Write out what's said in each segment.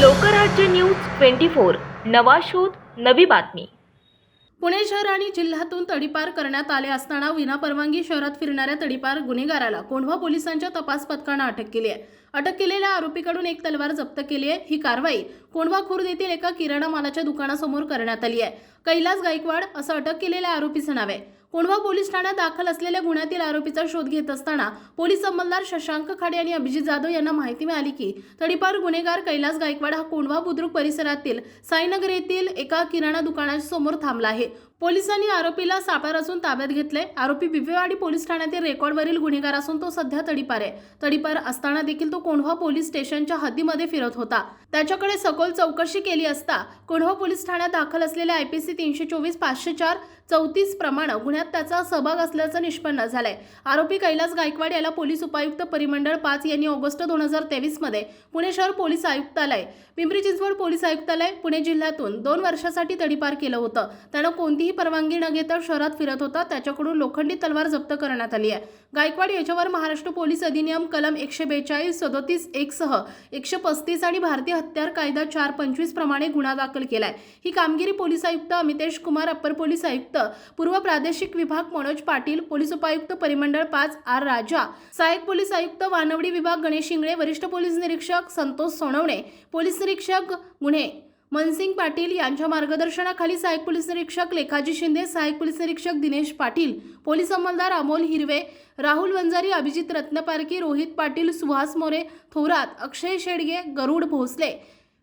Lokrajya news twenty four. नवा शोध नवी बातमी. पुणे शहर आणि जिल्ह्यातून तडीपार करण्यात आले असताना विनापरवानगी शहरात फिरणाऱ्या तडीपार गुन्हेगाराला कोंढवा पोलिसांच्या तपास पथकानं अटक केली आहे. अटक केलेल्या आरोपीकडून एक तलवार जप्त केली आहे. ही कारवाई कोंढवा खुर्द येथील एका किराणा मालाच्या दुकानासमोर करण्यात आली आहे. कैलास गायकवाड असं अटक केलेल्या आरोपीचं नाव आहे. कोंढवा पोलीस ठाण्यात दाखल असलेल्या गुन्ह्यातील आरोपीचा शोध घेत असताना पोलीस अंमलदार शशांक खाडे आणि अभिजित जाधव यांना माहिती मिळाली की तडीपार गुन्हेगार कैलास गायकवाड हा कोंढवा बुद्रुक परिसरातील साईनगर येथील एका किराणा दुकानासमोर समोर थांबला आहे. पोलिसांनी आरोपीला सापळा रचून ताब्यात घेतले आरोपी बिबवेवाडी पोलीस ठाण्यातील रेकॉर्डवरील गुन्हेगार असून तो सध्या तडीपार आहे. तडीपार असताना देखील तो कोंढवा पोलीस स्टेशनच्या हद्दीमध्ये फिरत होता. त्याच्याकडे सखोल चौकशी केली असता कोंढवा पोलीस ठाण्यात दाखल असलेल्या आय पी सी तीनशे चोवीस पाचशे चार चौतीस प्रमाणे गुन्ह्यात त्याचा सहभाग असल्याचं निष्पन्न झालंय. आरोपी कैलास गायकवाड याला पोलीस उपायुक्त परिमंडळ पाच यांनी ऑगस्ट दोन हजार तेवीसमध्ये पुणे शहर पोलीस आयुक्तालय पिंपरी चिंचवड पोलीस आयुक्तालय पुणे जिल्ह्यातून दोन वर्षासाठी तडीपार केलं होतं. त्यानं कोणतीही परवानगी न घेता शहरात फिरत होता. त्याच्याकडून लोखंडी तलवार जप्त करण्यात आली आहे. गायकवाड याच्यावर महाराष्ट्र पोलीस अधिनियम कलम एकशे बेचाळीस सदोतीस एक सह एकशे पस्तीस आणि भारतीय हत्यार कायदा चार पंचवीस प्रमाणे गुन्हा दाखल केलाय. ही कामगिरी पोलीस आयुक्त अमितेश कुमार अप्पर पोलीस आयुक्त पूर्व प्रादेशिक विभाग मनोज पाटील पोलीस उपायुक्त परिमंडळ पाच आर राजा सहाय्यक पोलीस आयुक्त वानवडी विभाग गणेश इंगळे वरिष्ठ पोलीस निरीक्षक संतोष सोनवणे पोलीस निरीक्षक गुन्हे मनसिंग पाटील यांच्या मार्गदर्शनाखाली सहाय्यक पोलीस निरीक्षक लेखाजी शिंदे सहाय्यक पोलीस निरीक्षक दिनेश पाटील पोलीस अंमलदार अमोल हिरवे राहुल वंजारी अभिजित रत्नपारकी रोहित पाटील सुहास मोरे थोरात अक्षय शेडगे गरुड भोसले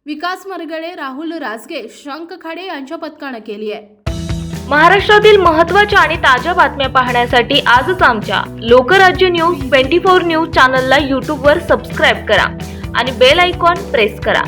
विकास मरगळे राहुल राजगे शंख खाडे यांच्या पथकानं केली आहे. महाराष्ट्रातील महत्त्वाच्या आणि ताज्या बातम्या पाहण्यासाठी आजच आमच्या Lokrajya news twenty four news चॅनलला यूट्यूबवर सबस्क्राईब करा आणि बेल आयकॉन प्रेस करा.